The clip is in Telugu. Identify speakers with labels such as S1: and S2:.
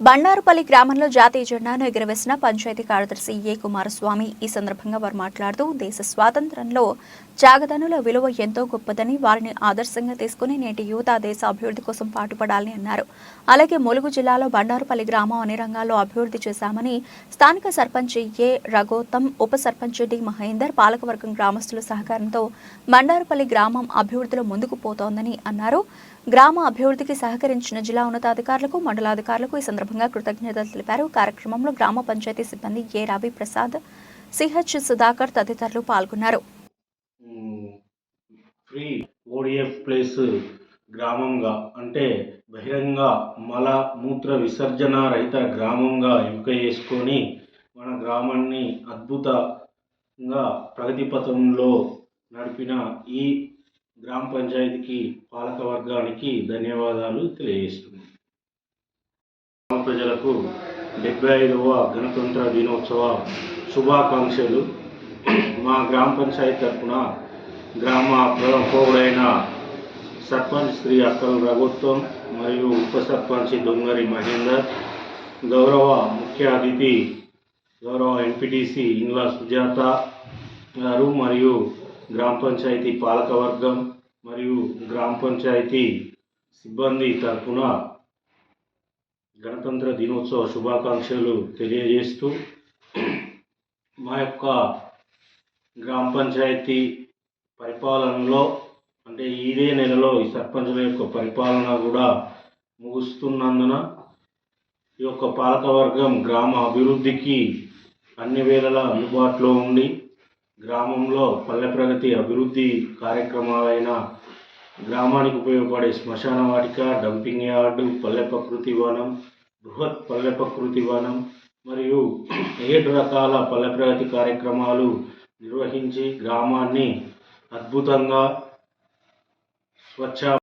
S1: బండారుపల్లి గ్రామంలో జాతీయ జెండాను ఎగురవేసిన పంచాయతీ కార్యదర్శి ఏ. కుమారస్వామి. ఈ సందర్భంగా వారు మాట్లాడుతూ దేశ స్వాతంత్రంలో త్యాగదనుల విలువ ఎంతో గొప్పదని వారిని ఆదర్శంగా తీసుకుని నేటి యువత దేశ అభివృద్ధి కోసం పాటుపడాలని అన్నారు. అలాగే ములుగు జిల్లాలో బండారుపల్లి గ్రామం అన్ని రంగాల్లో అభివృద్ధి చేశామని స్థానిక సర్పంచ్ ఏ రఘోత్తం ఉప సర్పంచ్ డి మహేందర్ పాలకవర్గం గ్రామస్తుల సహకారంతో బండారుపల్లి గ్రామం అభివృద్ధిలో ముందుకు పోతోందని అన్నారు. గ్రామ అభివృద్ధికి సహకరించిన జిల్లా ఉన్నతాధికారులకు మండలాధికారులకు ఈ సందర్భంగా కృతజ్ఞతలు తెలిపారు. కార్యక్రమంలో గ్రామ పంచాయతీ సిబ్బంది ఏ రవి ప్రసాద్ సిహెచ్ సుధాకర్ తదితరులు పాల్గొన్నారు.
S2: ఫ్రీ ఓడిఎఫ్ ప్లేస్ గ్రామంగా అంటే బహిరంగ మల మూత్ర విసర్జన రహిత గ్రామంగా ఎంపిక చేసుకొని మన గ్రామాన్ని అద్భుతంగా ప్రగతి పథంలో నడిపిన ఈ గ్రామ పంచాయతీకి పాలక వర్గానికి ధన్యవాదాలు తెలియజేస్తున్నాను గ్రామ ప్రజలకు డెబ్బై ఐదవ గణతంత్ర దినోత్సవ శుభాకాంక్షలు. మా గ్రామ పంచాయతీ తరఫున గ్రామ ప్రముఖుడైన సర్పంచ్ శ్రీ అక్కల రఘుత్వం మరియు ఉప సర్పంచ్ దొంగరి మహేందర్ గౌరవ ముఖ్య అతిథి గౌరవ ఎంపీటీసీ ఇంగ్లా సుజాత గారు మరియు గ్రామ పంచాయతీ పాలకవర్గం మరియు గ్రామ పంచాయతీ సిబ్బంది తరఫున గణతంత్ర దినోత్సవ శుభాకాంక్షలు తెలియజేస్తూ మా యొక్క గ్రామ పంచాయతీ పరిపాలనలో అంటే ఇదే నెలలో ఈ సర్పంచుల యొక్క పరిపాలన కూడా ముగుస్తున్నందున ఈ యొక్క పాలకవర్గం గ్రామ అభివృద్ధికి అన్ని వేళలా అందుబాటులో ఉండి గ్రామంలో పల్లె ప్రగతి అభివృద్ధి కార్యక్రమాలైన గ్రామానికి ఉపయోగపడే శ్మశాన వాటిక డంపింగ్ యార్డు పల్లె ప్రకృతి వనం బృహత్ పల్లె ప్రకృతి వనం మరియు ఏడు రకాల పల్లె ప్రగతి కార్యక్రమాలు నిర్వహించి గ్రామాన్ని అద్భుతంగా స్వచ్ఛ